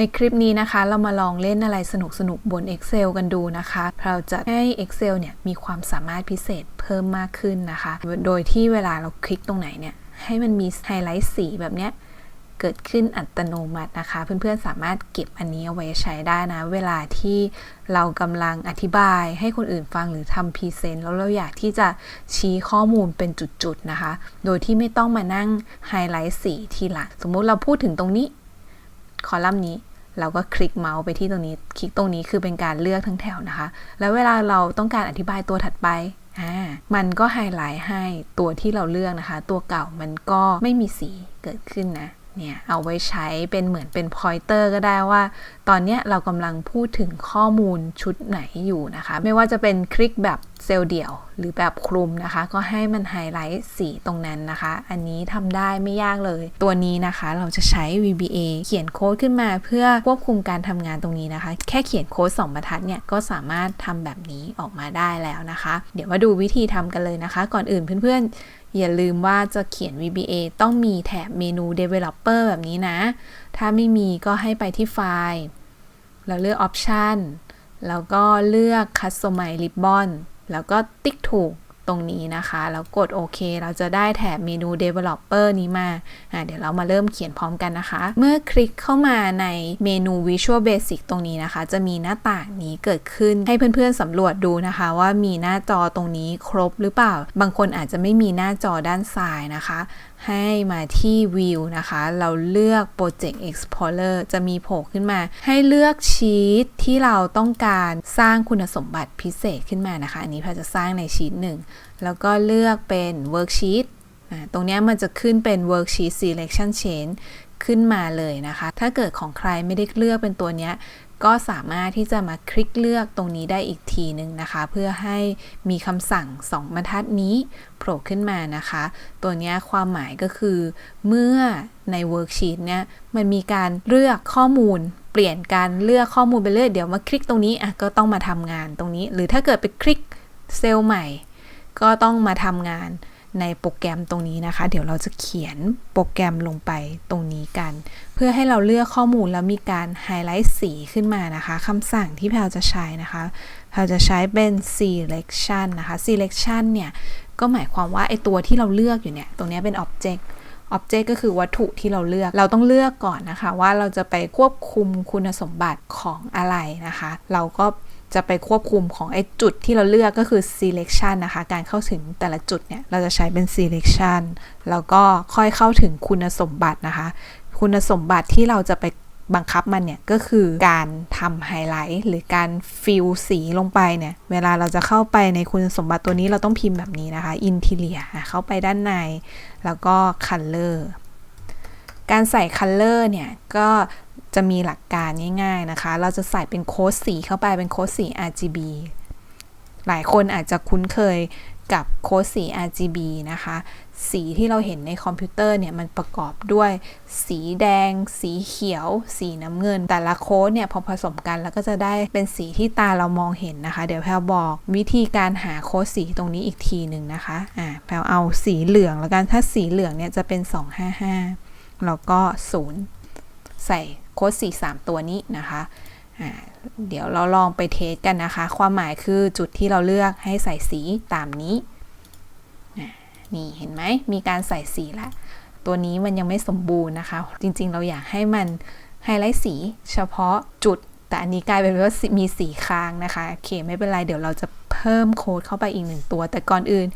ในคลิปนี้นะคะ เรามาลองเล่นอะไรสนุกๆบน Excel กันดูนะคะ เราจะให้ Excel เนี่ยมีความสามารถพิเศษเพิ่มมากขึ้นนะคะ โดยที่เวลาเราคลิกตรงไหนเนี่ย ให้มันมีไฮไลท์สีแบบเนี้ยเกิดขึ้นอัตโนมัตินะคะ เพื่อนๆสามารถเก็บอันนี้เอาไว้ใช้ได้นะ เวลาที่เรากำลังอธิบายให้คนอื่นฟังหรือทำพรีเซนต์แล้วเราอยากที่จะชี้ข้อมูลเป็นจุดๆนะคะ โดยที่ไม่ต้องมานั่งไฮไลท์สีทีหลังสมมุติเราพูดถึงตรงนี้ คอลัมน์นี้ เราก็คลิกเมาส์ไปที่ตรงนี้ คลิกตรงนี้คือเป็นการเลือกทั้งแถวนะคะ แล้วเวลาเราต้องการอธิบายตัวถัดไปอ่ามันก็ไฮไลท์ให้ตัวที่เราเลือกนะคะ ตัวเก่ามันก็ไม่มีสีเกิดขึ้นนะเนี่ยเอาไว้ใช้เป็นเหมือนเป็นพอยเตอร์ก็ได้ว่า ตอนนี้เรากำลังพูดถึงข้อมูลชุดไหนอยู่นะคะ ไม่ว่าจะเป็นคลิกแบบ เซลล์เดี่ยว หรือแบบคลุมนะคะ ก็ให้มันไฮไลท์สีตรงนั้นนะคะ อันนี้ทำได้ไม่ยากเลย ตัวนี้นะคะเราจะใช้ VBA เขียนโค้ดขึ้นมาเพื่อควบคุมการทำงานตรงนี้นะคะ แค่เขียนโค้ด2บรรทัดเนี่ยก็สามารถทำแบบนี้ออกมาได้แล้วนะคะ เดี๋ยวมาดูวิธีทำกันเลยนะคะ ก่อนอื่นเพื่อนๆ อย่าลืมว่าจะเขียน VBA ต้องมีแถบเมนู Developer แบบนี้นะ ถ้าไม่มีก็ให้ไปที่ไฟล์ แล้วเลือก Option แล้วก็เลือก Customize Ribbon แล้วก็ติ๊กถูกตรงนี้นะคะ แล้วกดโอเค เราจะได้แถบเมนู Developer นี้มาเดี๋ยวเรามาเริ่มเขียนพร้อมกันนะคะ เมื่อคลิกเข้ามาในเมนู Visual Basic ตรงนี้นะคะ จะมีหน้าต่างนี้เกิดขึ้นให้เพื่อนๆสำรวจดูนะคะ ว่ามีหน้าจอตรงนี้ครบหรือเปล่า บางคนอาจจะไม่มีหน้าจอด้านซ้ายนะคะให้มาที่ View นะคะ เราเลือก Project Explorer จะมีโผล่ขึ้นมา ให้เลือกชีตที่เราต้องการสร้างคุณสมบัติพิเศษขึ้นมานะคะ อันนี้พาจะสร้างในชีตหนึ่งแล้วก็เลือกเป็น Worksheet ตรงนี้มันจะขึ้นเป็น Worksheet Selection Chain ขึ้นมาเลยนะคะ ถ้าเกิดของใครไม่ได้เลือกเป็นตัวนี้ ก็สามารถที่จะมาคลิกเลือกตรงนี้ได้อีกทีหนึ่งนะคะ เพื่อให้มีคำสั่ง 2 บรรทัดนี้โผล่ขึ้นมานะคะ ตัวนี้ความหมายก็คือ เมื่อในเวิร์กชีตเนี่ยมันมีการเลือกข้อมูลเปลี่ยนการเลือกข้อมูลไปเรื่อยเดี๋ยวมาคลิกตรงนี้อะก็ต้องมาทำงานตรงนี้ หรือถ้าเกิดไปคลิกเซลล์ใหม่ ก็ต้องมาทำงาน ในโปรแกรมตรงนี้นะคะ เดี๋ยวเราจะเขียนโปรแกรมลงไปตรงนี้กัน เพื่อให้เราเลือกข้อมูลแล้วมีการไฮไลท์สีขึ้นมานะคะคำสั่งที่แพลจะใช้นะคะแพลจะใช้เป็น selection นะคะ selection เนี่ยก็หมายความว่าไอตัวที่เราเลือกอยู่เนี่ย ตรงนี้เป็น object object ก็คือวัตถุที่เราเลือก เราต้องเลือกก่อนนะคะ ว่าเราจะไปควบคุมคุณสมบัติของอะไรนะคะ เราก็ จะไปควบคุมของไอ้จุดที่เราเลือกก็คือ selection นะคะ การเข้าถึงแต่ละจุดเนี่ย เราจะใช้เป็น selection แล้วก็ค่อยเข้าถึงคุณสมบัตินะคะ คุณสมบัติที่เราจะไปบังคับมันเนี่ย ก็คือการทำไฮไลท์หรือการฟิลสีลงไปเนี่ย เวลาเราจะเข้าไปในคุณสมบัติตัวนี้เราต้องพิมพ์แบบนี้นะคะ interior เข้าไปด้านใน แล้วก็ color การใส่ color เนี่ย ก็ จะมีหลักการง่ายๆนะคะ เราจะใส่เป็นโค้ดสีเข้าไปเป็นโค้ดสี RGB หลายคนอาจจะคุ้นเคยกับโค้ดสี RGB นะคะ สีที่เราเห็นในคอมพิวเตอร์เนี่ย มันประกอบด้วย สีแดง สีเขียว สีน้ำเงิน แต่ละโค้ดเนี่ย พอผสมกันแล้วก็จะได้เป็นสีที่ตาเรามองเห็นนะคะ เดี๋ยวแพลบอกวิธีการหาโค้ดสีตรงนี้อีกทีหนึ่งนะคะ อ่า แพลเอาสีเหลืองแล้วกัน ถ้าสีเหลืองเนี่ยจะเป็น 255 แล้วก็ 0 ใส่โค้ดสี3ตัวนี้นะคะเดี๋ยวเราลองไปเทสกันนะคะ ความหมายคือจุดที่เราเลือกให้ใส่สีตามนี้ นี่เห็นไหม มีการใส่สีแล้วตัวนี้มันยังไม่สมบูรณ์นะคะ จริงๆ เราอยากให้มันไฮไลท์สีเฉพาะจุด แต่อันนี้กลายเป็นว่ามีสีค้างนะคะ โอเค ไม่เป็นไร เดี๋ยวเราจะเพิ่มโค้ดเข้าไปอีกหนึ่งตัว แต่ก่อนอื่น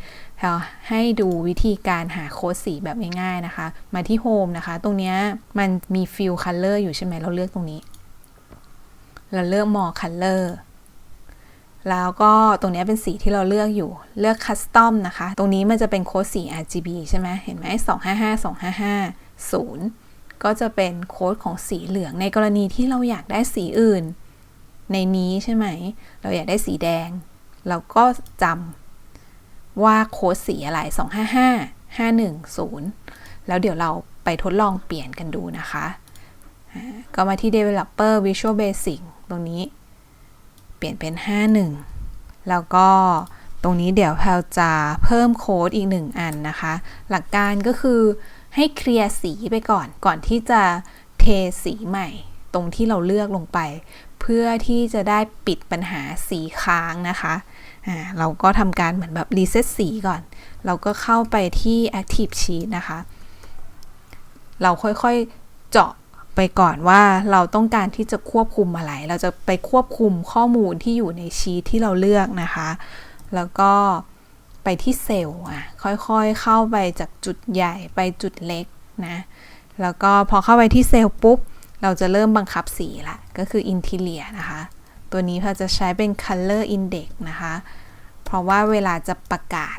เราให้ดูวิธีการหาโค้ดสีแบบง่ายๆนะคะ มาที่โฮมนะคะ ตรงนี้มันมีฟิลคัลเลอร์อยู่ใช่ไหมเราเลือกตรงนี้ เราเลือก more color แล้วก็ตรงนี้เป็นสีที่เราเลือกอยู่ เลือก custom นะคะ ตรงนี้มันจะเป็นโค้ดสี RGB ใช่ไหมเห็นไหม255 255 0 ก็จะเป็นโค้ดของสีเหลือง ในกรณีที่เราอยากได้สีอื่น ในนี้ใช่ไหม เราอยากได้สีแดง เราก็จำ ว่าโค้ดสีอะไร 255 510 แล้วเดี๋ยวเราไปทดลองเปลี่ยนกันดูนะคะ ก็มาที่ developer visual basic ตรงนี้ เปลี่ยนเป็น 51 แล้วก็ตรงนี้เดี๋ยวแพลจะเพิ่มโค้ดอีกหนึ่งอันนะคะ หลักการก็คือให้เคลียร์สีไปก่อนก่อนที่จะเทสีใหม่ ตรงที่เราเลือกลงไป เพื่อที่จะได้ปิดปัญหาสีค้างนะคะอ่าเราก็ทำการเหมือนแบบรีเซ็ตสีก่อน เราก็เข้าไปที่ Active Sheet นะคะ เราค่อยๆเจาะไปก่อนว่าเราต้องการที่จะควบคุมอะไร เราจะไปควบคุมข้อมูลที่อยู่ในชีทที่เราเลือกนะคะ แล้วก็ไปที่เซลล์อะ ค่อยๆเข้าไปจากจุดใหญ่ไปจุดเล็กนะ แล้วก็พอเข้าไปที่เซลล์ปุ๊บ เราจะเริ่มบังคับสีละก็คือ interior นะคะ ตัวนี้เราจะใช้เป็น color index นะคะ เพราะว่าเวลาจะประกาศ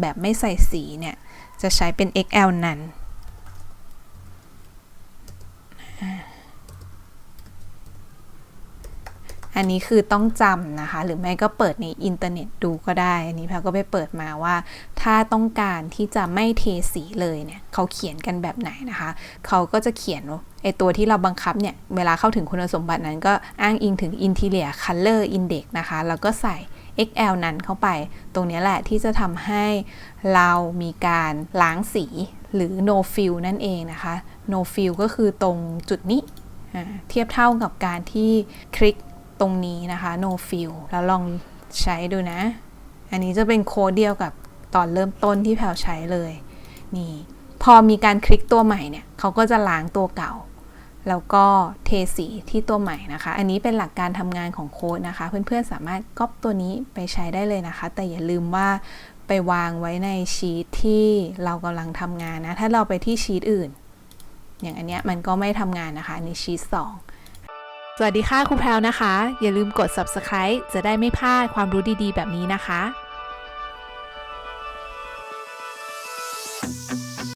แบบไม่ใส่สีเนี่ย จะใช้เป็น XL นั้น อันนี้คือต้องจำนะคะ หรือไม่ก็เปิดในอินเทอร์เน็ตดูก็ได้ อันนี้แพลก็ไปเปิดมาว่า ถ้าต้องการที่จะไม่เทสีเลยเนี่ยเขาเขียนกันแบบไหนนะคะ เขาก็จะเขียนไอตัวที่เราบังคับเนี่ย เวลาเข้าถึงคุณสมบัตินั้นก็อ้างอิงถึง Interior Color Index นะคะ แล้วก็ใส่ XL นั้นเข้าไป ตรงนี้แหละที่จะทำให้เรามีการล้างสีหรือ no fill นั่นเองนะคะ no fill ก็คือตรงจุดนี้ เทียบเท่ากับการที่คลิก ตรงนี้นะคะ no fill แล้วลองใช้ดูนะ อันนี้จะเป็นโค้ดเดียวกับตอนเริ่มต้นที่แพลใช้เลย นี่ พอมีการคลิกตัวใหม่เนี่ยเขาก็จะล้างตัวเก่า แล้วก็เทสีที่ตัวใหม่นะคะ อันนี้เป็นหลักการทำงานของโค้ดนะคะ เพื่อนๆสามารถก๊อปตัวนี้ไปใช้ได้เลยนะคะ แต่อย่าลืมว่าไปวางไว้ในชีทที่เรากำลังทำงานนะ ถ้าเราไปที่ชีทอื่น อย่างอันเนี้ยมันก็ไม่ทำงานนะคะอันชีท2 สวัสดีค่ะครูแพรวนะคะ อย่าลืมกด subscribe จะได้ไม่พลาดความรู้ดีๆ แบบนี้นะคะ